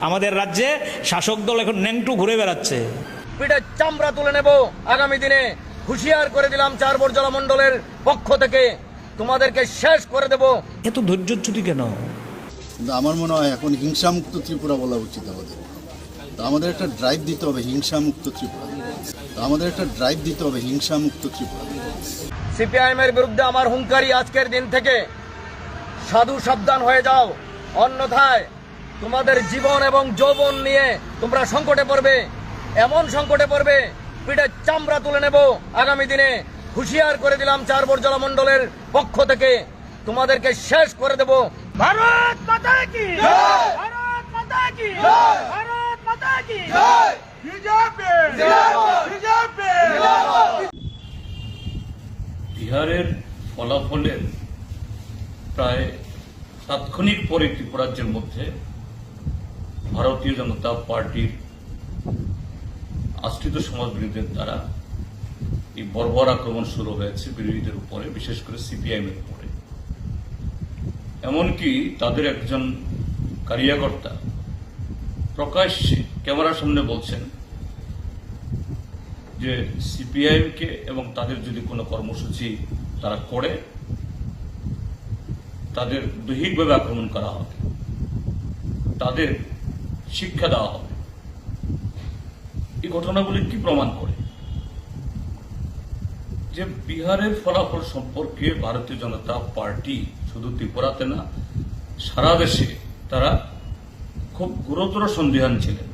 আমাদের রাজ্যে শাসক দল এখন ন্যাংটু ঘুরে বেড়াচ্ছে। পিঠে চামড়া তুলে নেব। আগামী দিনে হুঁশিয়ার করে দিলাম চার বর্জলা মণ্ডলের পক্ষ থেকে। তোমাদেরকে শেষ করে দেব। এত ধৈর্যচ্যুতি কেন? কিন্তু আমার মনে হয় এখন হিংসামুক্ত ত্রিপুরা বলা উচিত আমাদের। তো আমাদের একটা ড্রাইভ দিতে হবে হিংসামুক্ত ত্রিপুরা। তো আমাদের একটা ড্রাইভ দিতে হবে হিংসামুক্ত ত্রিপুরা। সিপিআইএম এর বিরুদ্ধে আমার হুঙ্কারি আজকের দিন থেকে। সাধু সাবধান হয়ে যাও। অন্যথায় তোমাদের জীবন এবং যৌবন নিয়ে তোমরা সংকটে পড়বে। এমন সংকটে পড়বে পিঠে চামড়া তুলে নেব। আগামী দিনে হুঁশিয়ার করে দিলাম চার বর্জলা মণ্ডলের পক্ষ থেকে। তোমাদেরকে শেষ করে দেব। ভারত মাতা কি? ভারত মাতা কি? ভারত মাতা কি? বিজেপি বিজেপি বিহারের ফলাফলের প্রায় তাৎক্ষণিক পরে ত্রিপুরাজ্যের মধ্যে ভারতীয় জনতা পার্টির আশ্রিত সমাজবিরোধীদের দ্বারা এই বর্বর আক্রমণ শুরু হয়েছে বিরোধীদের উপরে, বিশেষ করে সিপিআইএম এর উপরে। এমনকি তাদের একজন কারিয়াকর্তা প্রকাশ্যে ক্যামেরার সামনে বলছেন যে সিপিআইএমকে এবং তাদের যদি কোনো কর্মসূচি তারা করে, তাদের দৈহিকভাবে আক্রমণ করা হবে। তাদের শিক্ষা দেওয়া হবে। এই ঘটনাগুলি কি প্রমাণ করে? যে বিহারের ফলাফল সম্পর্কে ভারতীয় জনতা পার্টি শুধু ত্রিপুরাতে না, সারা দেশে তারা খুব গুরুতর সন্দেহান ছিলেন।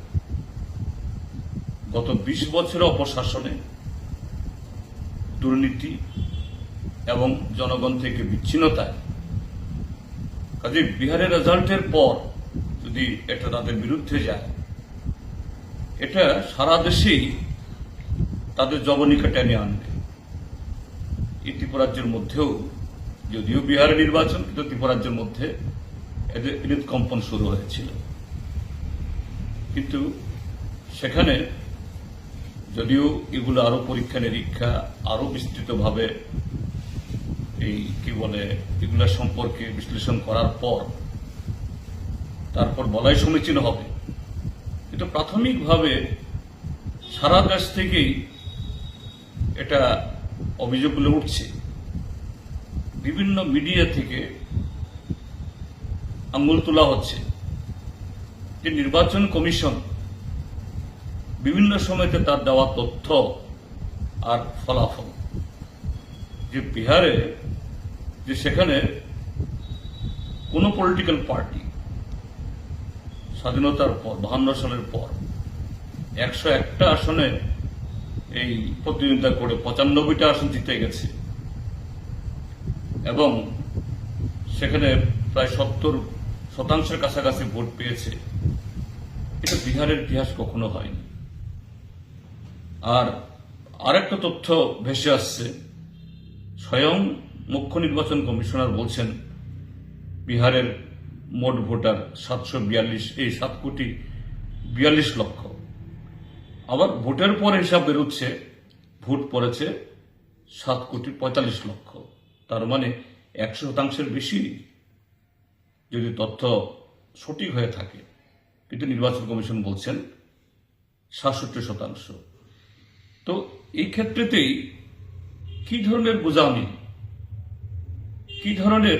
গত বিশ বছরের অপশাসনে দুর্নীতি এবং জনগণ থেকে বিচ্ছিন্নতায় কাজে বিহারের রেজাল্টের পর যদি এটা তাদের বিরুদ্ধে যায়, এটা সারা দেশেই তাদের জবনিকা টেনে আনবে। এই ত্রিপুরাজ্যের মধ্যেও, যদিও বিহারে নির্বাচন, কিন্তু ত্রিপুরাজ্যের মধ্যে এদের হৃদকম্পন শুরু হয়েছিল। কিন্তু সেখানে যদিও এগুলো আরও পরীক্ষা নিরীক্ষা, আরও বিস্তৃতভাবে এই কি বলে, এগুলো সম্পর্কে বিশ্লেষণ করার পর তারপর বলাই সমীচীন হবে। কিন্তু প্রাথমিকভাবে সারা দেশ থেকেই এটা অভিযোগগুলো উঠছে। বিভিন্ন মিডিয়া থেকে আঙ্গুল তোলা হচ্ছে যে নির্বাচন কমিশন বিভিন্ন সময়তে তার দেওয়া তথ্য আর ফলাফল। যে বিহারে, যে সেখানে কোন পলিটিক্যাল পার্টি স্বাধীনতার পর, বাহান্ন সালের পর, একশো একটা আসনে এই প্রতিযোগিতা করে পঁচানব্বইটা আসন জিতে গেছে। এবং সেখানে প্রায় সত্তর শতাংশের কাছাকাছি ভোট পেয়েছে। এটা বিহারের ইতিহাস কখনো হয়নি। আর আরেকটা তথ্য ভেসে আসছে। স্বয়ং মুখ্য নির্বাচন কমিশনার বলছেন, বিহারের মোট ভোটার সাতশো বিয়াল্লিশ, এই সাত কোটি বিয়াল্লিশ লক্ষ। আবার ভোটের পর হিসাব বেরোচ্ছে, ভোট পড়েছে সাত কোটি পঁয়তাল্লিশ লক্ষ। তার মানে একশো শতাংশের বেশি যদি তথ্য সঠিক হয়ে থাকে, কিন্তু নির্বাচন কমিশন বলছেন সাতষট্টি শতাংশ। তো এই ক্ষেত্রেতেই কি ধরনের বোঝামি, কি ধরনের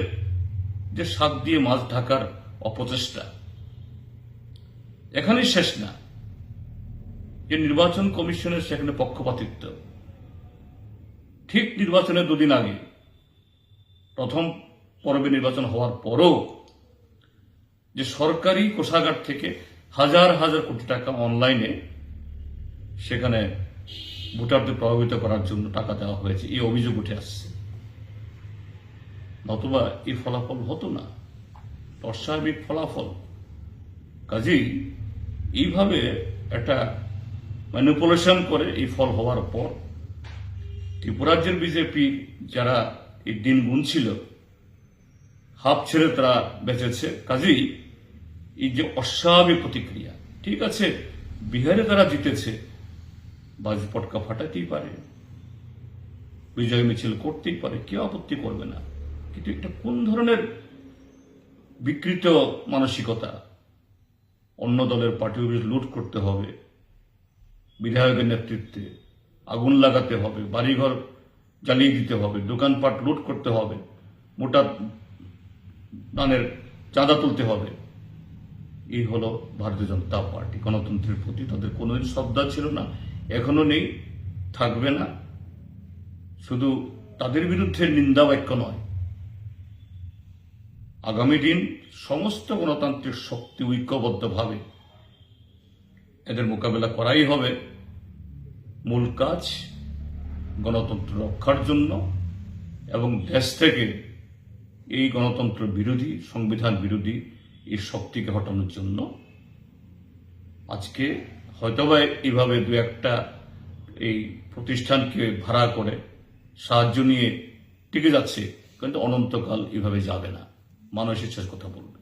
যে শাক দিয়ে মাছ ঢাকার অপচেষ্টা। এখানেই শেষ না। যে নির্বাচন কমিশনের সেখানে পক্ষপাতিত্ব। ঠিক নির্বাচনের দুদিন আগে, প্রথম পর্বে নির্বাচন হওয়ার পরও যে সরকারি কোষাগার থেকে হাজার হাজার কোটি টাকা অনলাইনে সেখানে ভোটারদের প্রভাবিত করার জন্য টাকা দেওয়া হয়েছে, এই অভিযোগ উঠে আসছে। নতুবা এই ফলাফল হতো না। অস্বাভাবিক ফলাফল। কাজেই এইভাবে একটা ম্যানিপুলেশন করে এই ফল হওয়ার পর ত্রিপুরাজ্যের বিজেপি যারা এই দিন গুনছিল, হাফ ছেড়ে তারা বেঁচেছে। কাজেই এই যে অস্বাভাবিক প্রতিক্রিয়া, ঠিক আছে, বিহারে তারা জিতেছে, বাজি পটকা ফাটাতেই পারে, বিজয় মিছিল করতেই পারে, কেউ আপত্তি করবে না। এটা কোন ধরনের বিকৃত মানসিকতা? অন্য দলের পার্টি অফিস লুট করতে হবে, বিধায়কের নেতৃত্বে আগুন লাগাতে হবে, বাড়িঘর জ্বালিয়ে দিতে হবে, দোকানপাট লুট করতে হবে, মোটা দানের চাঁদা তুলতে হবে। এই হলো ভারতীয় জনতা পার্টি। গণতন্ত্রের প্রতি তাদের কোনোদিন শ্রদ্ধা ছিল না, এখনও নেই, থাকবে না। শুধু তাদের বিরুদ্ধে নিন্দা বাক্য নয় আগামী দিন সমস্ত গণতান্ত্রিক শক্তি ঐক্যবদ্ধভাবে এদের মোকাবেলা করাই হবে মূল কাজ গণতন্ত্র রক্ষার জন্য এবং দেশ থেকে এই গণতন্ত্র বিরোধী, সংবিধান বিরোধী এই শক্তিকে হটানোর জন্য। আজকে হয়তোবা এইভাবে দু একটা এই প্রতিষ্ঠানকে ভাড়া করে সাহায্য নিয়ে টিকে যাচ্ছে, কিন্তু অনন্তকাল এভাবে যাবে না। মানুষ ইচ্ছার কথা বলবে।